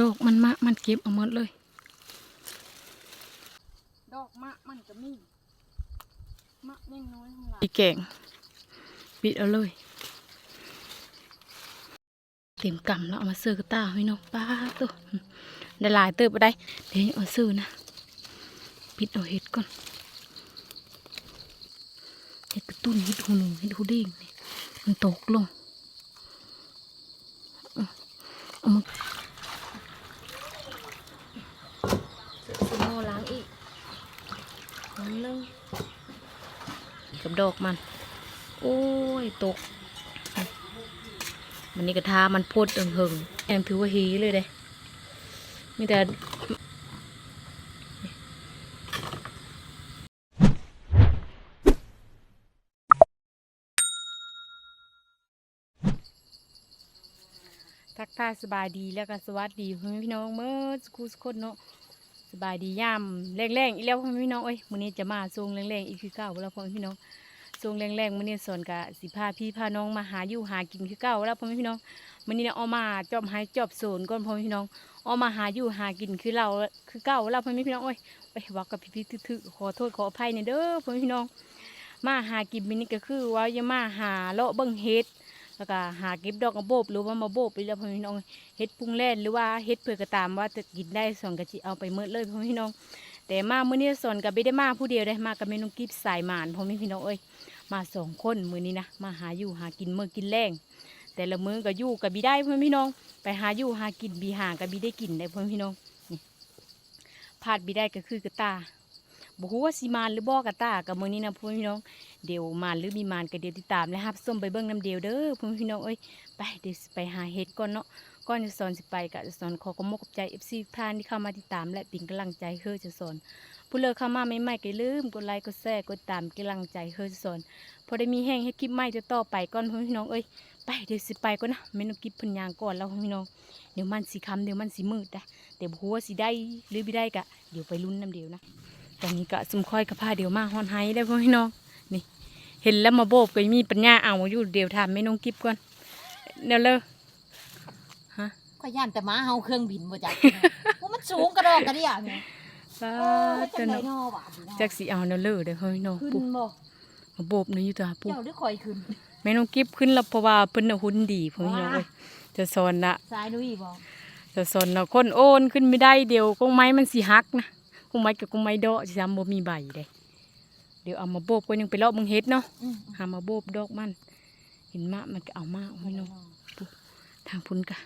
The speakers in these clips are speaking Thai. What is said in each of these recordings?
ดอกมันมะมันเก็บเอาหมดเลย ดอกมะมันก็มีมะยังน้อยของเราอีแกงปิดเอาเลย เต็มกำแล้วเอามาซื้อกระตาให้น้องป้าตัวได้หลายเติบไปได้เดี๋ยวเอาซื้อนะปิดเอาเห็ดก่อนเห็ดกระตุ้นเห็ดหูหนูเห็ดหูเด้งนี่มันตกลงเอาเอามาซื้อโม่ล้างอีกอันหนึงกับ ดอกมัน โอ้ยตก มันนี่กระทามันพดเอิงเหิงแองถือว่าฮีเลยเด้มีแต่ทักทายสบายดีแล้วก็สวัสดีพี่น้องเมื่อสกูสกคนเนาะ สบายดียามแรงๆอีกแล้วพ่อแม่พี่น้องเอ้ยมื้อนี้จะมาทรงแรงๆอีกคือเก่าแล้วพ่อแม่พี่น้องช่วงแรงๆมื้อนี้สอนกะสิพาพี่พาน้องมาหาอยู่หากินคือเก่าแล้วพ่อแม่พี่น้องมื้อนี้เนี่ยเอามาจอบหายจอบโซนก่อนพ่อแม่พี่น้องเอามาหาอยู่หากินคือเราคือเก่าแล้วพ่อแม่พี่น้องโอ้ยไปว่ากับพี่ๆทึกๆขอโทษขออภัยในเด้อพ่อแม่พี่น้อง มาหากินมื้อนี้ก็คือว่าอย่ามาหาเลาะเบิ่งเฮ็ด แล้วก็หาเก็บดอกกระโบบหรือว่ามาโบบไปแล้วพ่อพี่น้องเฮ็ดปรุงแล่นหรือว่าเฮ็ดเพื่อกระตามว่าจะกินได้สอนกะจิเอาไปเมื่อเลยพ่อพี่น้อง แต่มาเมื้อนี้สอนกับไม่ได้มาผู้เดียวได้มากับแม่น้องกิฟสายหมานพ่อพี่น้องเอ้ยมาสองคนมือนี้นะมาหาอยู่หากินเมื่อกินแรงแต่ละมือก็อยู่กับบีได้เพื่อนพี่น้อง ไปหาอยู่หากินบีหากับบีได้กินได้เพื่อนพี่น้องนี่พลาดบีได้ก็คือกระตาบอกว่าสีมานหรือบอกระตากับมือนี้นะเพื่อนพี่น้อง เดี๋ยวมานหรือมีมานก็เดี๋ยวติดตามนะครับส้มไปเบิ้งน้ำเดียวเด้อพ่อพี่น้องเอ้ยไปเดี๋ยวไปหาเห็ดก่อนเนาะก่อนจะสอนสิไปก็จะสอนขอขอบมกขอบใจเอฟซีท่านที่เข้ามาติดตาม และเป็นกำลังใจเฮ้อจะสอนผู้เลิกเข้ามาใหม่ๆก็ลืมกดไลค์กดแชร์กดตามกำลังใจเฮ้อจะสอนพอได้มีแห้งให้คลิปใหม่จะต่อไปก่อนพ่อพี่น้องเอ้ยไปเดี๋ยวสิไปก่อนนะไม่ต้องกิบพันยางก่อนแล้วพ่อพี่น้องเดี๋ยวมันสีคำเดี๋ยวมันสีมืดนะเดี๋ยวหัวาสีได้หรือไม่ได้กะเดี๋ยวไปลุ้นน้ำเดียวนะตอนนี้กะสมค่อยกับผ้าเดี๋ยวมาฮอนไฮได้พ่อพี่น้องน เห็นแล้วมาโบกก็มีปัญญาเอาอยู่เดี๋ยวทำไม่น้องกิบก่อนเดี๋ยวเลยฮะก็ย่านแต่หมาเฮาเครื่องบินบ่จักว่ามันสูงกระดอกกระเดี่ยแม่ป้าเออเจ้าจังไดเนาะนอหวานดีนะจักสีเอาเดี๋ยวเลยเดี๋ยวพ่อพี่น้องขึ้นปุ๊บบ่มาโบกนี่อยู่ตัวปุ๊บเจ้าหรือข่อยขึ้นแม่น้องกิบขึ้นแล้วเพราะว่าเพิ่นน่ะหุ่นดีพ่อพี่น้องเอ้ยจะสอนนะสายนุ้ยบ่แต่สนเนาะคนโอนขึ้นไม่ได้เดี๋ยวกงไม้มันสิหักนะกงไม้กับกงไม้เดาะสิจำบ่มีใบเลย เดี๋ยวเอามาโบบก็ยังไปเลาะมึงเฮ็ดเนาะอืมหามาโบบดอกมัน เห็นมะมันก็เอามาเอาไว้เนาะทางพุ่นกะ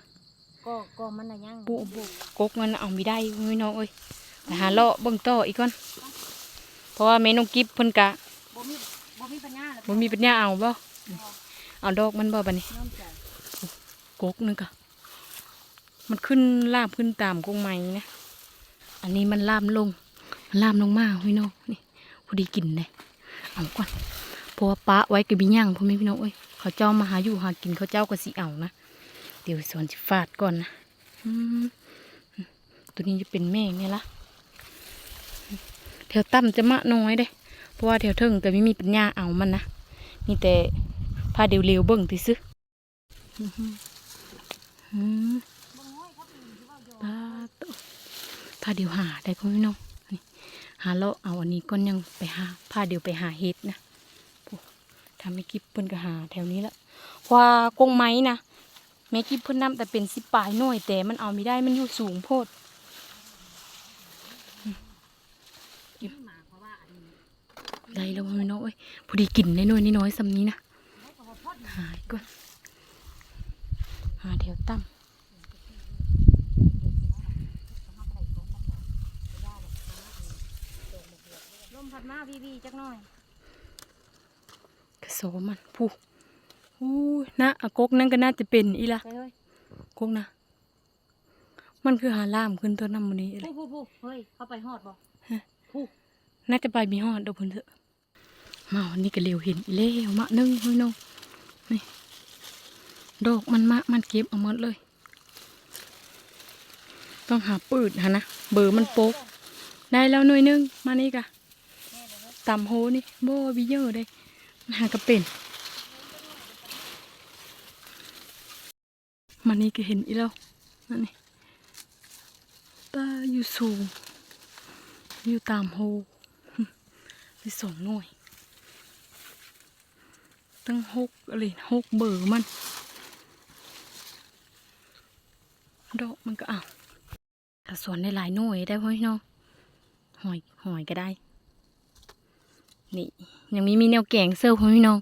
ก็ก็มันน่ะยังปุบุกกมันเอาไม่ได้พี่น้องเอ้ยไปหาเลาะเบิ่งต่ออีกก่อนเพราะว่าแม่น้องกิฟเพิ่นกะบ่มีบ่มีปัญญาหรอกบ่มีปัญญาเอาบ่เอาดอกมันบ่บัดนี้น้ำใจกกนึงกะมันขึ้นลาบขึ้นตามกงไม้นะ อันนี้มันลามลง มันลามลงมาพี่น้องนี่ พอดีกินเลยเอาก่อนเพราะว่าปะไว้กับบิย่างพ่อแม่พี่น้องเอ้ยเขาเจ้ามาหาอยู่หากินเขาเจ้าก็สิเอานะเดี๋ยวสอนสิฟาดก่อนนะตัวนี้จะเป็นแม่เนี่ยละแถวต่ำจะมะน้อยเด้ เพราะว่าแถวเทิงก็ไม่มีปัญญาเอามันนะมีแต่พาเดียวเร็วๆเบิ่งที่ซื้ออื้อผ้าตัวพาเดียวหาได้พ่อพี่น้อง หาเลาะเอาอันนี้ก่อนยังไปหาพาเดียวไปหาเห็ดนะทำให้กิบเพิ่นก็หาแถวนี้ละเพราะว่ากงไม้นะแม่กิบเพิ่นนำแต่เป็นสิปลายหน่อยแต่มันเอาไม่ได้มันอยู่สูงโพดที่หมาเพราะว่าอันนี้ได้แล้วพี่น้อยพอดีกินน้อยๆน้อยๆซ้ำนี้นะได้ก็บ่พอดหายก่อนหาแถวตั้ม ลมพัดมาพี่ๆจักหน่อยกระโสมันผู้อู้นะอากกนั่นก็น่าจะเป็นอีละไปเฮ้ยกกนะ มันคือหาล่ามขึ้นตัวน้ำมันนี้เลยผู้ผู้ผู้เฮ้ยเข้าไปฮอดบ่ผู้น่าจะไปมีหอดเดอกเพิ่นเถอะมาวันนี้ก็เร็วเห็นอีเล่วมะนึงพี่น้องนี่ดอกมันมะมันเก็บเอาหมดเลย ต้องหาปืดฮะนะเบอร์มันโป๊กได้แล้วหน่วยหนึงมานี่กะ ตำโหนี่โบวิเยอะเลยมันหากระเป็นมานี่ก็เห็นอีแล้วนั่นนี่ป้าอยู่สูง อยู่ตามโฮไปสองหน่วย ตั้งหกอะไรหกเบอร์มัน ดอกมันก็เอาถ้าสวนได้หลายหน่วยได้พ่อพี่น้องหอยหอยก็ได้ นี่ยังมีมีแนวแกงเซิร์ฟพี่น้อง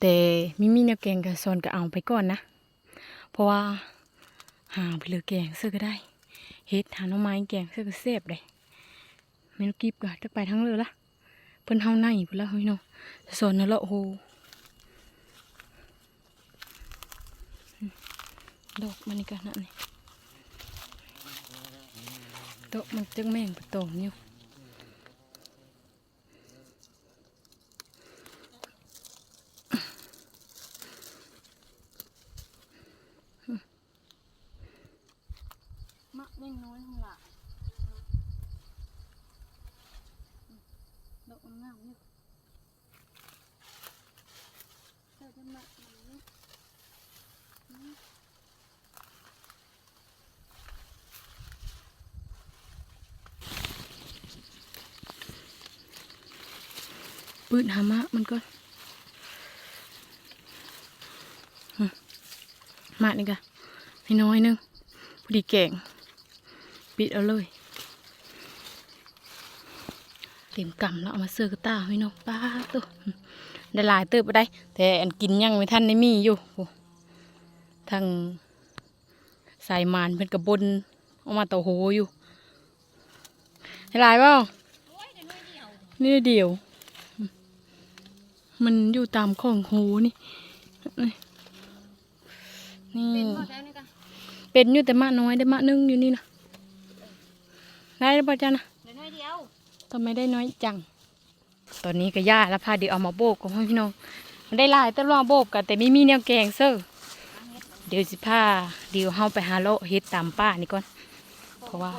แต่มีมีแนวแกงกับสวนก็เอาไปก่อนนะ เพราะว่าหาไปเลยแกงเสื้อก็ได้เฮ็ดหาหน่อไม้แกงเสื้อก็เสพเลยเมนูกิบก็จะไปทั้งเลยละเพิ่นเฮาในพุ่นละพี่น้องสวนนั่นละโอ้ดอกมันนี่ก็นั่นนี่ดอกมันจังแม่งไปตอมอยู่ มะแน่งน้อยของละดอกมันงามเนี่ยใส่กันมะนี้ ปื นหามะมันก็อืมมานี่กะให้น้อยหนึงพอดีแกงปิดเอาเลย เต็มกำแล้วเอามาเสื้อกระตาพี่น้องป้าดตัวอืมได้หลายเติบไปได้ แต่อันกินยังไม่ทันได้มีอยู่โอ้ทางสายมานเพิ่นกระบนเออกมาเต่าโหอยู่ได้หลายเปล่านี่เดียว มันอยู่ตามของหูนี่นี่ เป็นหมดแล้วนี่กันเป็นอยู่แต่มะน้อยได้มะนึงอยู่นี่นะได้หรือเปล่าจ๊ะนะเดี๋ยวน้อยเดียวทำไมได้น้อยจัง ตอนนี้ก็ย่าแล้วพาเดี๋ยวเอามาโบกของพี่น้องมันได้หลายแต่ลองโบกกันแต่ไม่มีแนวแกงเซอร์เดี๋ยวสิพาเดี๋ยวเฮาไปหาเลาะเฮ็ดตามป้านี่ก่อนเพราะว่า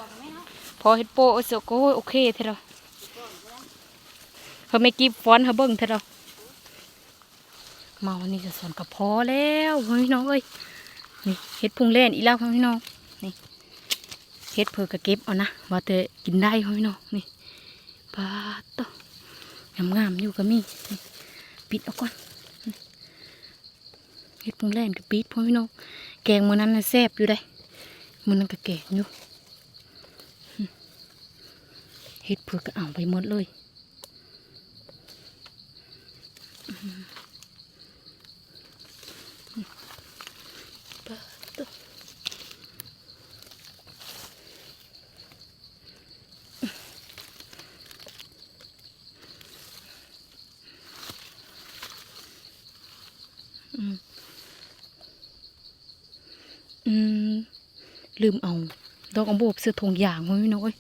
พอเฮ็ดโปะเสร็จก็โอเคเท่าเราเขาไม่กีบฟ้อนเขาเบิ่งเท่าเรา มาวันนี้จะสอนกับพอแล้วพี่น้องเอ้ยนี่เฮ็ดพุงเล่นอีแล้วพี่น้องนี่เฮ็ดเพื่อกระเก็บเอานะว่าแต่กินได้พี่น้องนี่ปลาโตงามงามๆอยู่ก็มีนี่ปิดเอาก่อนเฮ็ดพุงเล่นกับปิดพี่น้องแกงมื้อนั้นน่ะแซ่บอยู่ได้มื้อนั้นก็แกงอยู่เฮ็ดเพื่อก็เอาไปหมดเลยอื อืมลืมเอาดอกอัมโบกเสื้อทงยางไว้พี่น้อย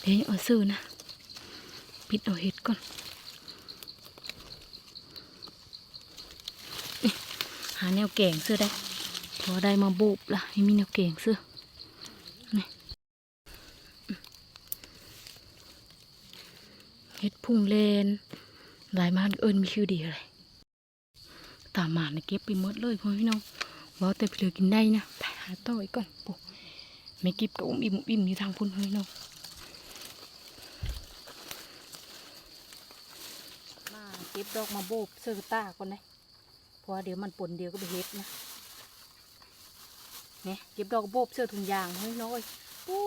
เดี๋ยวเอาซื้อนะปิดเอาเห็ดก่อนหาแนวแกงเสื้อได้พอได้มาโบบละให้มีแนวแกงเสื้อนี่เห็ดพุ่งเลนหลายมานเอิญมีชื่อดีอะไร ตามมาเนี่ยเก็บไปหมดเลยพ่อพี่น้องว่าแต่เพื่อกินได้นะไปหาต่ออีกก่อนปุ๊ไม่เก็บกับอุ้มอิ่มอุ้มอิ่มอยู่ทางพุ่นพ่อพี่น้องมาเก็บดอกมาโบบเสื้อกระตาก่อนนะเพราะว่าเดี๋ยวมันปนเดียวก็ไปเฮ็ดนะเนี่ยเก็บดอกโบบเสื้อถุงยางเฮ้ยน้อยปู้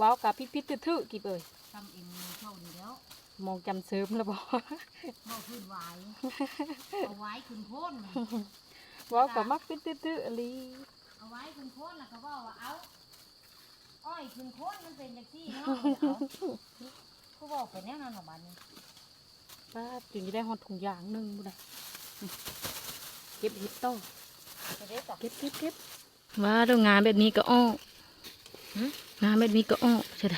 ว้าวกับพิษพิษทื่อๆกี่เอ่ยทำเองเท่านี้แล้ว มองจำเสริมแล้วบอกเท่าพื้นไว้เอาไว้ขึ้นโพ้นว้าวกับมักพิษทื่อๆอะไรเอาไว้ขึ้นโพ้นแล้วก็ว่าว่าเอาอ้อยขึ้นโพ้นมันเป็นอย่างที่เนาะเขาบอกไปแน่นอนหรอบ้านนี้ป้าถึงจะได้หอดถุงยางหนึ่งบุได้นี่เก็บเห็ดโต้จะได้ต่อเก็บเก็บเก็บว่าดอกงานแบบนี้ก็อ้อหึงานแบบนี้ก็อ้อใช่ไหม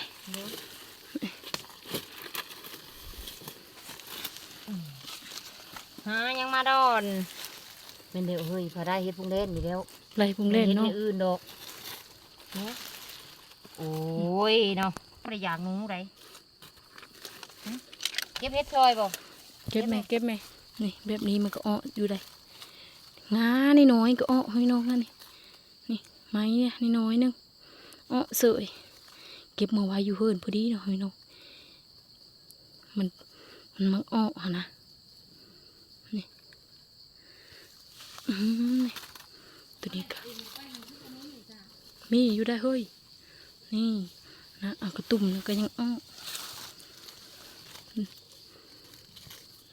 ฮะยังมาดอนเป็นเดี๋ยวเฮ้ยพอได้เฮ็ดพุงเล่นอยู่แล้วไรพุงเล่นเนาะฮ็ดอื่นดอกเนาะโอ้ยเนาะไม่ได้อยากงูไรหึเก็บเฮ็ดซอยบ่เก็บไหมเก็บไหมนี่แบบนี้มันก็อ้ออยู่ได้งานี่น้อยก็อ้อให้น้องนั่นนี่นี่ไม้เนี่ยนี่น้อยหนึงอ้อเสยเก็บมาไว้อยู่เฮือนพอดีเนาะพี่น้องมันมันมักอ้อหะนะนี่อืมนี่ ตัวนี้ก็มีอยู่ได้เฮ้ย นี่นะเอากระตุ่มแล้วก็ยังอ้อ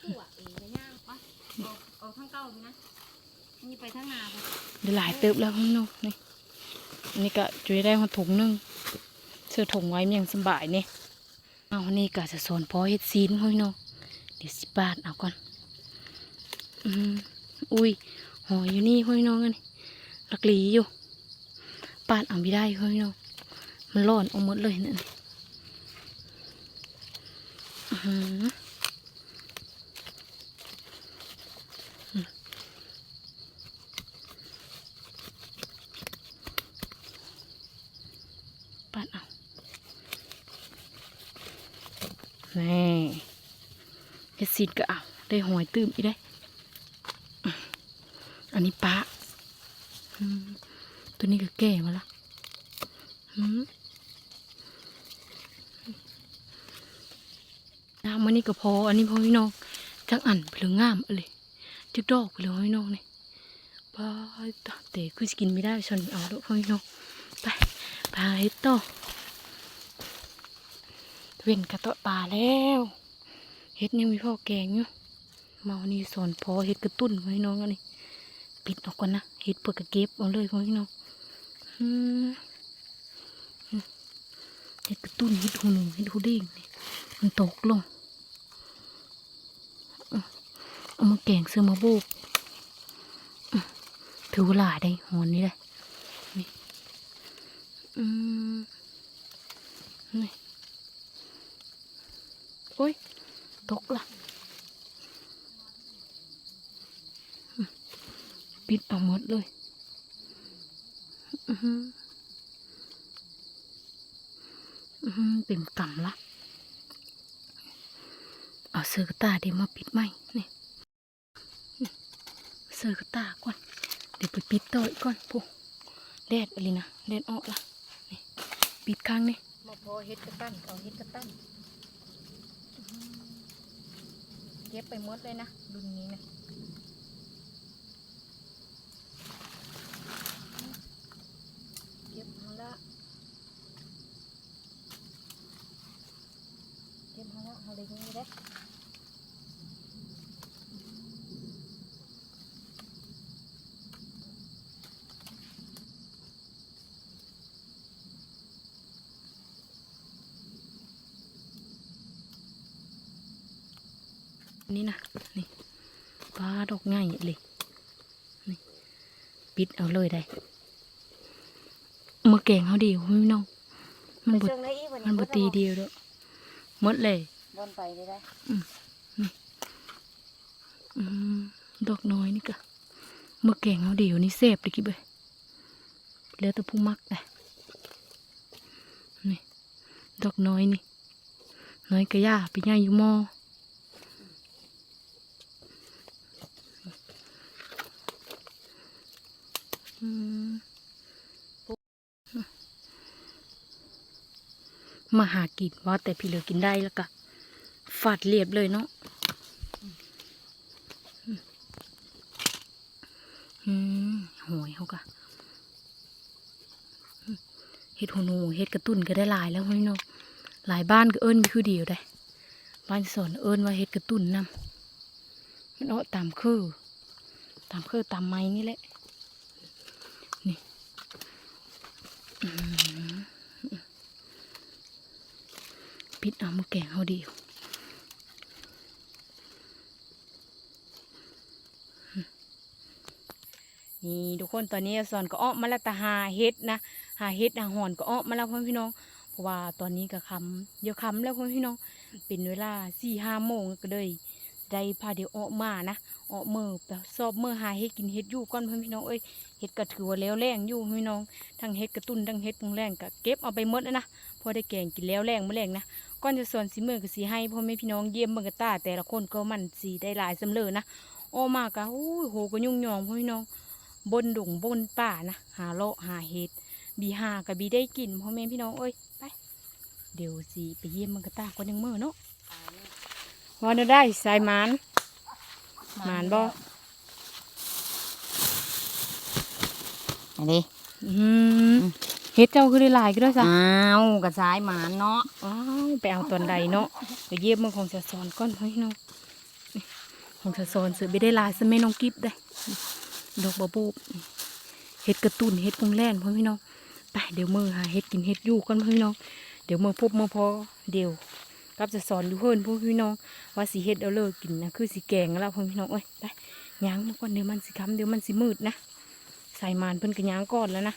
หัวเองจะย่างปะเอาเอาทั้งเก้าไปนะนี่ไปทั้งนาไปเดี๋ยวหลายเติบแล้วพี่น้องนี่อันนี้ก็จุยได้มาถุงหนึงเสื้อถุงไว้อย่างสบายเนี่ยเอาอันนี้ก็จะสอนพอเฮ็ดซีนพี่น้องเดี๋ยวสิบบาทเอาก่อน อืมอุ้ย หอยอยู่นี่พี่น้องอันนี้ลักหลีอยู่ปาดเอาไม่ได้พี่น้องมันร้อนเอาหมดเลยนั่นนี่อื้อหือปัดเอานี่เฮ็ดซีดก็เอาได้หอยตื้มอีกได้ อันนี้ปลาตัวนี้ก็แก่มาละน้ำมันนี่ก็พอ อันนี้พอพี่น้องจักอันเปลืองงามอาเลยจักดอกเปลืองพี่น้องนี่ปลาตะเตะคือกินไม่ได้ชนเอาด้วยพี่น้องไปปหาเฮ็ดต่อเว้นกระเตาะป่าแล้วเฮ็ดยังมีพ่อแกงอยู่มาวันนี้สอนพอเฮ็ดกระตุ้นไว้น้องอันนี้ ปิดออกก่อนนะเฮ็ดเปิดกระเก็บเอาเลยพี่น้องอืมอืมเฮ็ดกระตุ้นเฮ็ดหูหนูเฮ็ดหูเด้งนี่มันตกลงเอามาแกงเสื้อมาโบกถือว่าหลาได้หอนนี้เลยอืมนี่โอ้ยตกละอืม ปิดเอาหมดเลยอือหืออือหือเป็นกำละ เอาเสื้อกตาเดี๋ยวมาปิดไหมนี่นี่เสื้อกตาก่อน เดี๋ยวไปปิดต่ออีกก่อนพวกแดดอะไรนะแดดออกละนี่ปิดข้างนี่มาพอเฮ็ดกระตั้นเอาเฮ็ดกระตั้นเก็บไปหมดเลยนะรุ่นนี้นะเก็บมาละเก็บมาละ เอาเลยนี่เด้นี่นะนี่ปลาดอกง่ายเลยนี่ปิดเอาเลยได้มือแกงเขาดีพี่น้องมันไปบดเชิงได้อีกวันนี้มันบดตีเดียวเด้อหมดเลย บนไปได้อืมดอกน้อยนี่กะมือแกงเขาดีอยู่นี่เสพเลยกี่เบยเหลือแต่ผู้มักเลยนี่ ดอกน้อยนี่ น้อยกระย่าไปย่างอยู่มอมมาหากินว่าแต่พี่เหลือกินได้แล้วก็ ฟาดเรียบเลยเนาะอืมหอยเขากะเฮ็ดหูหนูเฮ็ดกระตุ้นก็ได้หลายแล้วพี่น้องหลายบ้านก็เอิ้นมีคือเดียวได้บ้านสอนเอิ้นว่าเฮ็ดกระตุ้นนำมันเอาตามคือ ตามคือตามไม้นี่แหละนี่ปิดเอามาแกงเอาเดียว นี่ทุกคนตอนนี้สอนก็ออกมาล้วแต่หาเฮ็ดนะหาเฮ็ดหาหอนก็ออกมาแล้วพ่อพี่น้องเพราะว่าตอนนี้ก็คำเดี๋ยวคำแล้วพ่อพี่น้องเป็นเวลาสี่ห้าโมงก็เลยได้พาเดี๋ยวออกมานะออกมือไปสอบเมื่อหาเฮ็ดกินเฮ็ดอยู่ก่อนพ่อพี่น้องเอ้ยเฮ็ดก็ถือว่าแล้วแรงอยู่พ่อพี่น้องทั้งเฮ็ดกระตุ้นทั้งเฮ็ดปรุงแรงก็เก็บเอาไปหมดแล้วนะพอได้แกงกินแล้วแรงเมื้อแรงนะก่อนจะสอนสิมือก็สิให้พ่อแม่พี่น้องเยี่ยมเบิ่งกระตาแต่ละคนก็มันสิได้หลายสำเร็จนะออกมาก็โอ้โหก็ยุ่งยองพ่อพี่น้อง บนดงบนป่านะหาเลาะหาเฮ็ดบีหากับบีได้กินพ่อแม่พี่น้องเอ้ยไป เดี๋ยวสิไปเยี่ยมมันกระตากก่อนยังมื้อเนาะว่าได้ได้สายหมานหมานบ่อันนี้อืมเฮ็ดเจ้าคือได้หลายก็ได้ซะอ้าวกระสายหมานเนาะอ้าวไปเอาตอนใดเนาะไปเยี่ยมมันของจะสอนก่อนเฮ้ยน้องของจะสอนสือไปได้หลายซะแม่น้องกิฟได้ ดอกบะบูบเฮ็ดกระตุนเฮ็ดกงแล่นพ่อพี่น้องไปเดี๋ยวมือหาเฮ็ดกินเฮ็ดอยู่ก่อนพ่อพี่น้องเดี๋ยวมือพบมือพอเดี๋ยวกับจะสอนอยู่เพิ่นพ่อพี่น้อง ว่าสิเฮ็ดเอาเลิกกินนะคือสิแกงแล้วพ่อพี่น้องเอ้ยไปย่างมาก่อนเดี๋ยวมันสิค้ำเดี๋ยวมันสิมืดนะใส่มานเพิ่นก็ย่างก่อนแล้วนะ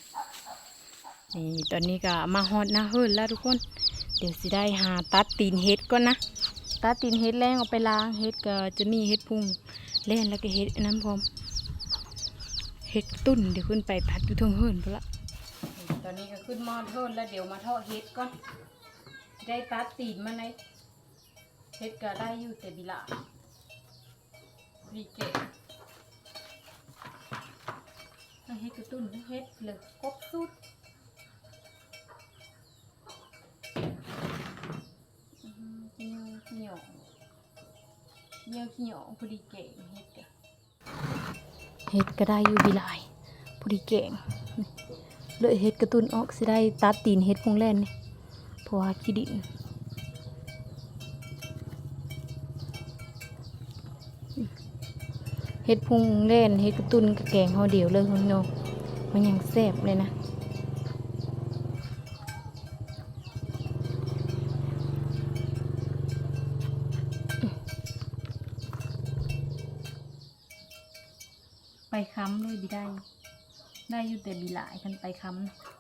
นี่ตอนนี้ก็มาฮอดหน้าเฮิรนแล้วทุกคน เดี๋ยวสิได้หาตัดตีนเฮ็ดก่อนนะตัดตีนเฮ็ดแรงเอาไปล้างเฮ็ดก็จะมีเฮ็ดพุงแล่นแล้วก็เฮ็ดอันนั้นพร้อม เฮ็ดตุ้นเดี๋ยวขึ้นไปพัดอยู่ทงเฮิรนพุ่นละตอนนี้ก็ขึ้นมอดเฮิรนแล้วเดี๋ยวมาทอดเฮ็ดก่อน ได้ตัดตีนมาในเฮ็ดก็ได้อยู่แต่บิละรีเกตเอาเฮ็ดกระตุ้นเฮ็ดเลยครบสุดเหนียวเหนียวเหนียวเหนียวพอดีเก่ง เฮ็ดก็ได้อยู่บิลายพอดีเก่งเลยเฮ็ดกระตุ้นออกสิได้ตัดตีนเฮ็ดพงแล่นนี่เพราะว่าขี้ดินเฮ็ดพุงเล่นเฮ็ดกระตุ้นกระแกงเฮาเดียวเลยคุณโนมันยังแซ่บเลยนะ ได้ ได้อยู่แต่บิหลายกันไปค้ำ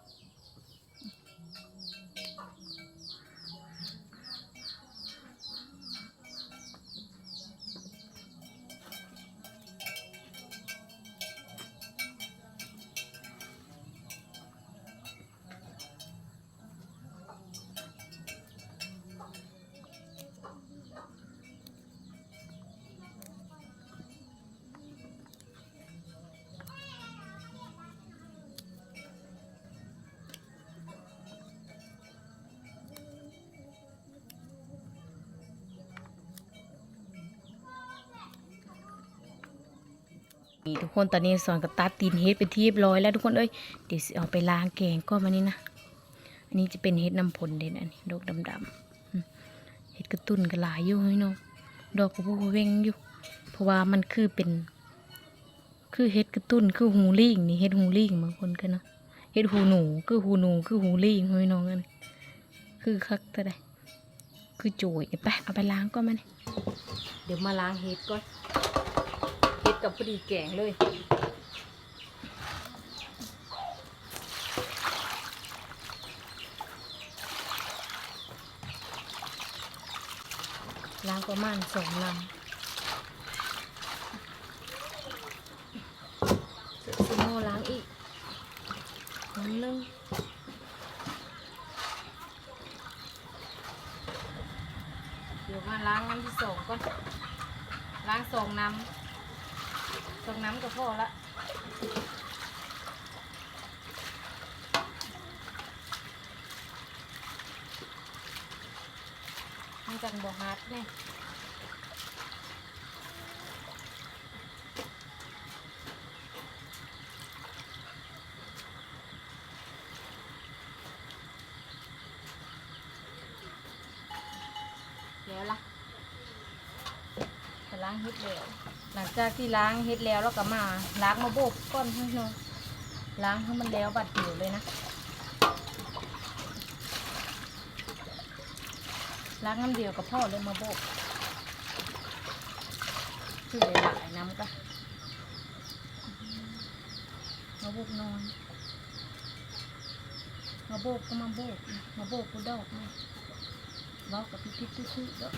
นี่ทุกคนตอนนี้สอนกับตัดตีนเฮ็ดไปนที่เรียบร้อยแล้วทุกคนเอ้ยเดี๋ยวเอาไปล้างแกงก็มานี่นะอันนี้จะเป็นเฮ็ดน้ำผลเด่นอันนี้ดอกดำๆเฮ็ดกระตุ้นกระลายอยู่เฮ้ยน้องดอกกระโบกเวงอยู่ เพราะว่ามันคือเป็น คือเฮ็ดกระตุ้นคือหูลิงนี่เฮ็ดหูลิงบางคนกันนะเฮ็ดหูหนูคือหูหนูคือหูลิงเฮ้ยน้องอันนี้คือคักเท่าใดคือโจยไปเอาไปล้างก่อนมานี่เดี๋ยวมาล้างเฮ็ดก่อน กับพอดีแกงเลยล้างประมาณสองลำเสร็จซิโมล้างอีกน้ำนึงเดี๋ยวมาล้างน้ำที่สองก่อน ล้างสองน้ำ ตรงน้ำก็พอละมันจังบ่ฮัดเนี่ยแล้วล่ะ ไปล้างเฮ็ดแล้ว หลัง จากที่ล้างเฮ็ดแล้วแล้วก็มาล้างมาโบกก้อนให้น้องล้างให้มันแล้วบัดเดียวเลยนะล้างน้ำเดียวกับพ่อเลยมาโบกคือหลายน้ำก็มาโบกนอนมาโบกก็มาโบกมาโบกก็ดอกนะดอกกับพิพิธทุกๆดอก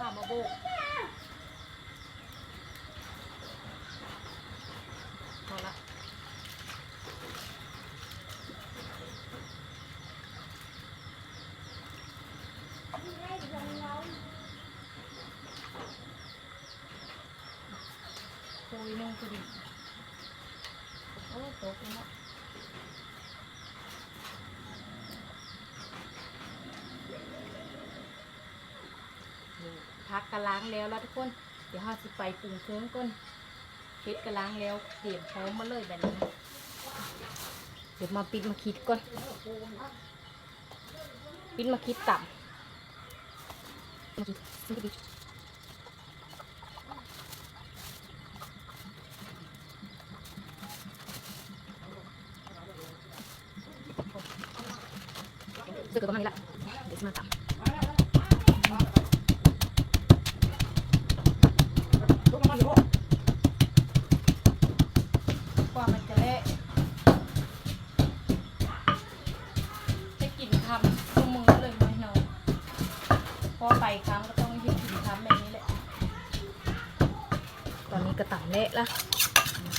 ข้ามาโบกพอละ งพอดีโอ้ตกแล้วเนาะนี่พั กกะล้างแล้วแล้วทุกคน เดี๋ยวเราสิไปปรุงเครื่องก่อนเฮ็ดกระล้างแล้วเตรียมพร้อมมาเลยแบบนี้นะเดี๋ยวมาปิดมาคิดก่อน ปิดมาคิดต่ำมาคิดม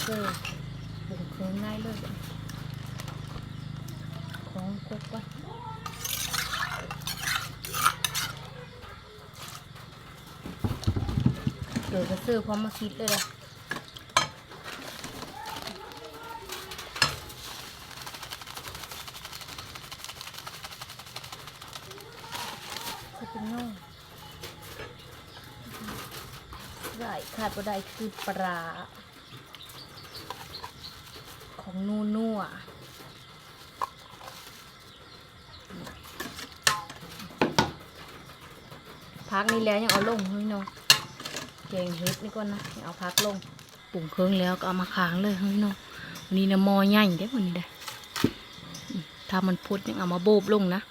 คือบุกเครื่องง่ายเลยของคุกก่อนเดี๋ยวจะซื้อพร้อมมาคิดเลยละสปินโน่ได้ขาดบ่ได้คือปลา ของนูนัวพักนี้แล้วยังเอาลงเฮ้ยเนาะแกงเห็ดนี่ก่อนนะเอาพักลงปรุงเครื่องแล้วก็เอามาค้างเลยเฮ้ยน้องวันนี้นะมอใหญ่เด้อวันนี้ได้ถ้ามันพุดยังเอามาโบบลงนะ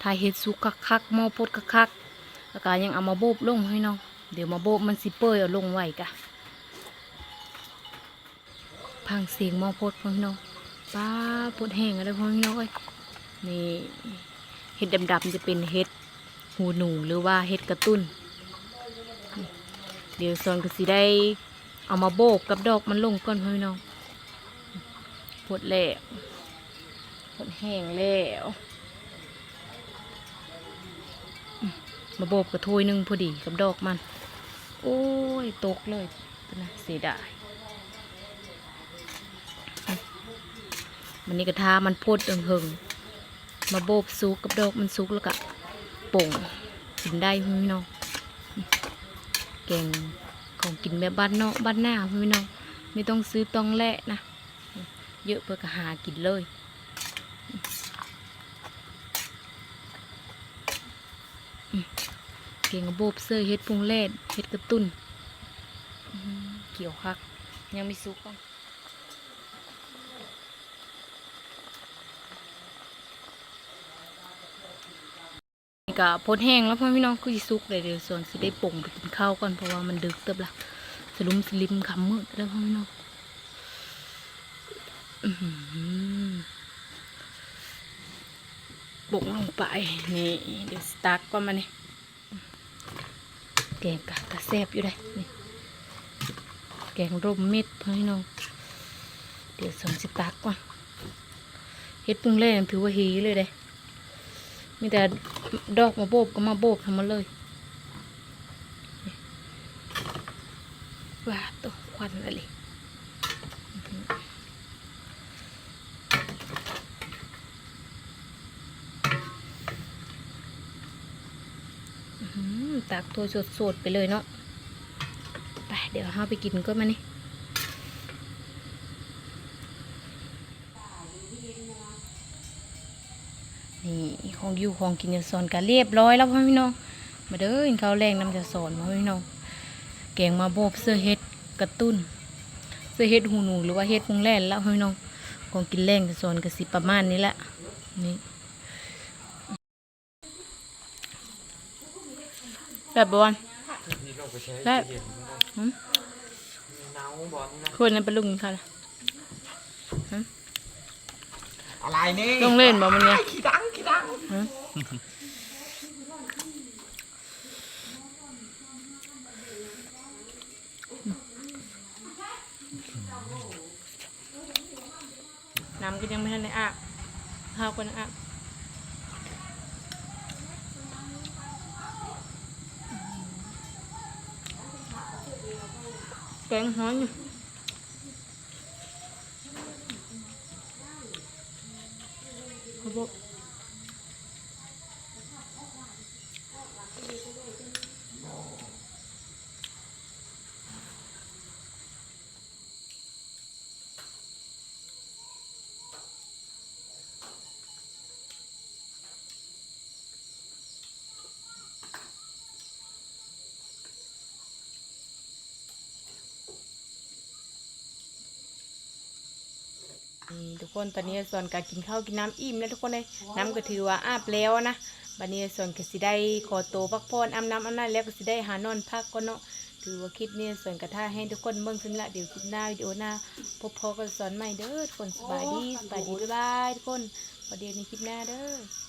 ถ้าเห็ดสุกคักๆมอพุดคักๆแล้วก็ยังเอามาโบบลงให้ยน้องเดี๋ยวมาโบบมันสิเปื่อยเอาลงไว้กะ พังเสียงม้อพุดพ่อพี่น้องป้าพุดแห้งอะไรพ่อพี่น้องเอ้ยนี่เห็ดดำๆจะเป็นเห็ดหูหนูหรือว่าเห็ดกระตุ้น เดี๋ยวส่วนก็สิได้เอามาโบกกับดอกมันลงก่อนพี่น้องพดแล้วพดแห้งแล้วมาโบกกระถ้วยหนึ่งพอดีกับดอกมัน โอ้ยตกเลยนะเสียดายอืม มันนี่กระทามันพดเอิงหึงมาโบกซุกกับดอกมันซุกแล้วก็ป่งกินได้พี่น้องแกงของกินแบบบ้านนอกบ้านหน้าพี่น้องไม่ต้องซื้อต้องแลกนะ เยอะเพื่อก็หากินเลยเก่งกระโบบเสื้อเฮ็ดพุงแลดเฮ็ดกระตุ้นเกี่ยวคัก ยังไม่สุกอะ ก็พดแห้งแล้วพ่อพี่น้องคือสิสุกเลยเดี๋ยวส่วนสิได้ป่งไปกินข้าวก่อนเพราะว่ามันดึกเติบละสลุมสลิมคำมืดแล้วพ่อพี่น้องอื้อหือป่งลงไปนี่เดี๋ยวสตาร์ทก่อนมาเนี่ยแกงกะกะแซบอยู่ได้นี่แกงร่มเม็ดพ่อพี่น้องเดี๋ยวส่วนสตาร์ทก่อนเฮ็ดปรุงแรกถือว่าฮีเลยเด้ มีแต่ดอกมาโบบก็มาโบบทำมาเลยว้าตัวควันอะไรตากตัวสดๆไปเลยเนาะไปเดี๋ยวเราไปกินก็มานี่ นี่ ของอยู่ของกินจะสอนกันเรียบร้อยแล้วพ่อพี่น้องมาเด้อกินข้าวแรงน้ำจะสอนพ่อพี่น้องแกงมาโบบเสื้อเฮ็ดกระตุ้น เสื้อเฮ็ดหูหนูหรือว่าเฮ็ดพุงแล่นแล้วพ่อพี่น้องของกินแรงจะสอนกันสิประมาณนี้แหละนี่แบบบอลนี่เราไปใช้ได้เย็นหืมหนาวบอลนะควรนั้นเป็นลุงค่ะล่ะ อะไรนี่ต้องเล่นบ่มันเนี่ยขี้ดังขี้ดังฮะน้ำก็ยังไม่ทันได้อาบข้าวก็นะอาบกงหอยอยู่ เข ทุกคนตอนนี้ส่วนการกินข้าวกินน้ำอิ่มแล้วทุกคนเลยน้ำก็ถือว่าอาบแล้วนะบัดนี้ส่วนก็สิได้ขอตัวพักผ่อนอาบน้ำอาบน้ำแล้วก็สิได้หานอนพักก็เนาะถือว่าคลิปนี้ส่วนกระท่าให้ทุกคนเบิ่งขึ้นละเดี๋ยวคลิปหน้าวิดีโอหน้าพบพอกันสอนใหม่เด้อทุกคนสบายดีสบายดีบ๊ายบายทุกคนพอเดียวในคลิปหน้าเด้อ